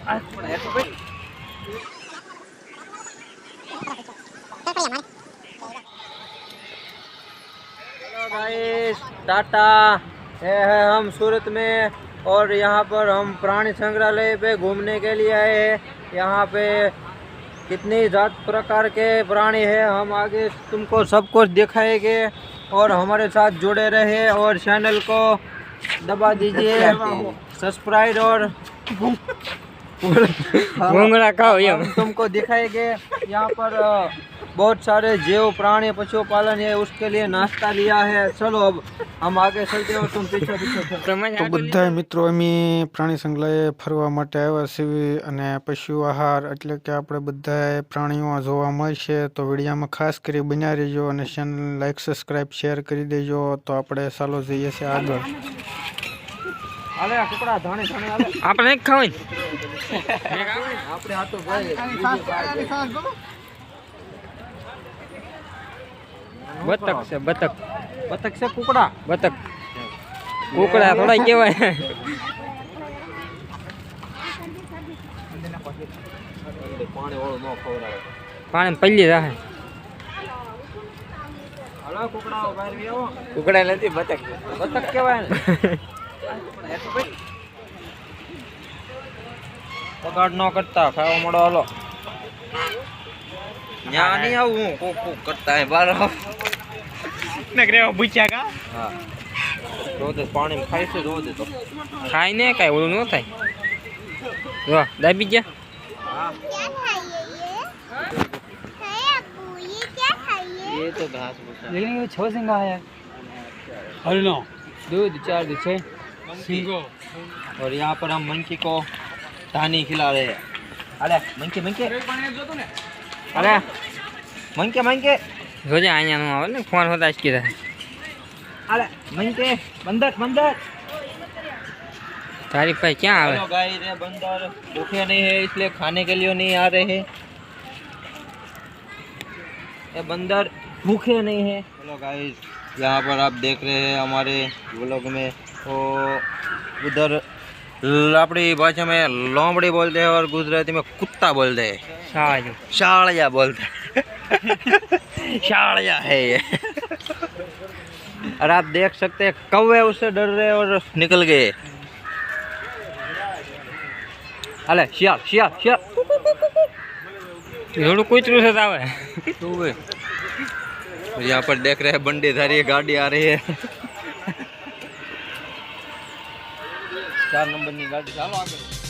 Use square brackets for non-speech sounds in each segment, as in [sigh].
Hello guys Tata. ये है हम सूरत में और यहाँ पर हम प्राणी संग्रहालय पे घूमने के लिए आए हैं। यहाँ पे कितनी जात प्रकार के प्राणी है हम आगे तुमको सब कुछ दिखाएँगे और हमारे साथ जुड़े रहे और चैनल को दबा दीजिए सब्सक्राइब और घूंगड़ा खाओ ये हम तुमको दिखाएंगे यहाँ पर अ, बहुत सारे जीव प्राणी पशुपालन है उसके लिए नाश्ता लिया है चलो अब हम आगे चलते हैं और तुम पीछे पीछे चलो તમે તો બધા મિત્રો અમે પ્રાણી સંગ્રહાલયે ફરવા માટે આવ્યા છીએ અને પશુ આહાર એટલે કે આપણે બધા પ્રાણીઓ જોવા મળશે તો વિડીયોમાં ખાસ કરી બન્યા રહેજો અને ચેનલ લાઈક સબસ્ક્રાઈબ શેર કરી દેજો તો આપણે ચાલો જઈએ છીએ આગળ હાલે આ કુકડા ધાણે ધાણે આલે. આપણે એક ખાવાય. આપણે આ તો બતક છે બતક. બતક છે કુકડા. બતક. કુકડા થોડા કહેવાય. પાણી વાળું ન ખવડાવે પાણી પલ્લી આવો કુકડા નથી બતક. બતક કહેવાય [laughs] ને બગાડ ન કરતા ખાવા મળો હાલો ન્યા નહીં આવું હું કોક કોક કરતા હે બાર આવ નગરે પૂછ્યા કા હા રોજ પાણી ખાય છે રોજ તો ખાઈ ને કાંઈ ઓલું ન થાય જો દાબી ગયા ये तो घास भूसा लेकिन ये छो सिंगा है हरनो दूध चार दूध छः सिंगो और यहाँ पर हम मंकी को टहनी खिला रहे हैं। अरे मंकी मंकी। अरे मंकी मंकी। रोज़े आया नु आवल ने? फ़ोन होता इसकी रहे अरे मंकी बंदर बंदर। तारीफ़ पे क्या आवे गाय रे बंदर भूखे नहीं है इसलिए खाने के लिए नहीं आ रहे हैं। ये बंदर भूखे नहीं है। हेलो गाइस यहाँ पर आप देख रहे हैं हमारे ब्लॉग में। तो उधर लापड़ी भाषा में लोमड़ी बोलते हैं और गुजराती में कुत्ता बोलते हैं। शाड़िया बोलते शाड़िया है ये। और आप देख सकते हैं कौवे उससे डर रहे और निकल गए। अरे शिया शिया शिया कोई तरह से आवे और यहाँ पर देख रहे हैं बंडी धारी है, गाड़ी आ रही है। चार नंबर की गाड़ी, चलो आगे।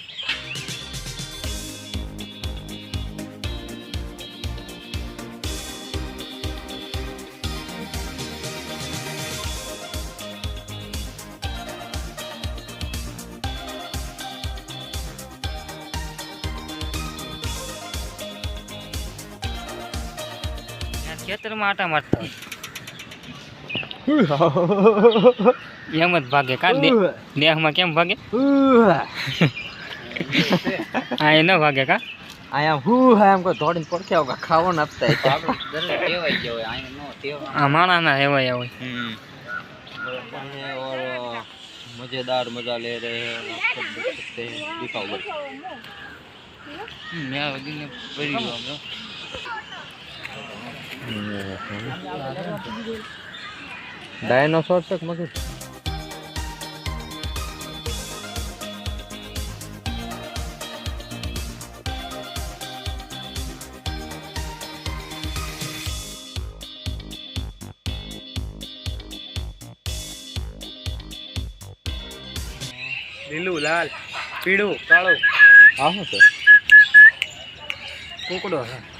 ખેતરમાં આટા મારતા એમ જ ભાગે. કા દેહમાં કેમ ભાગે? હા એ ન ભાગે કા? આયા હું હા એમ કોઈ દોડીને પડકે આ માણાના મજેદાર મજા લે રહે દિખાવ મેં પડી ગયો डायनासोर तक मगर લીલું લાલ પીળું કાળું હા શું છે કુકડો છે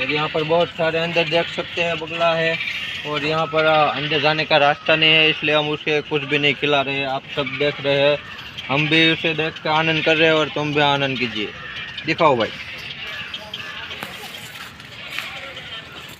और यहाँ पर बहुत सारे अंदर देख सकते हैं, बगला है। और यहाँ पर अंदर जाने का रास्ता नहीं है, इसलिए हम उसे कुछ भी नहीं खिला रहे हैं। आप सब देख रहे हैं, हम भी उसे देख कर आनंद कर रहे हैं और तुम भी आनंद कीजिए। दिखाओ भाई।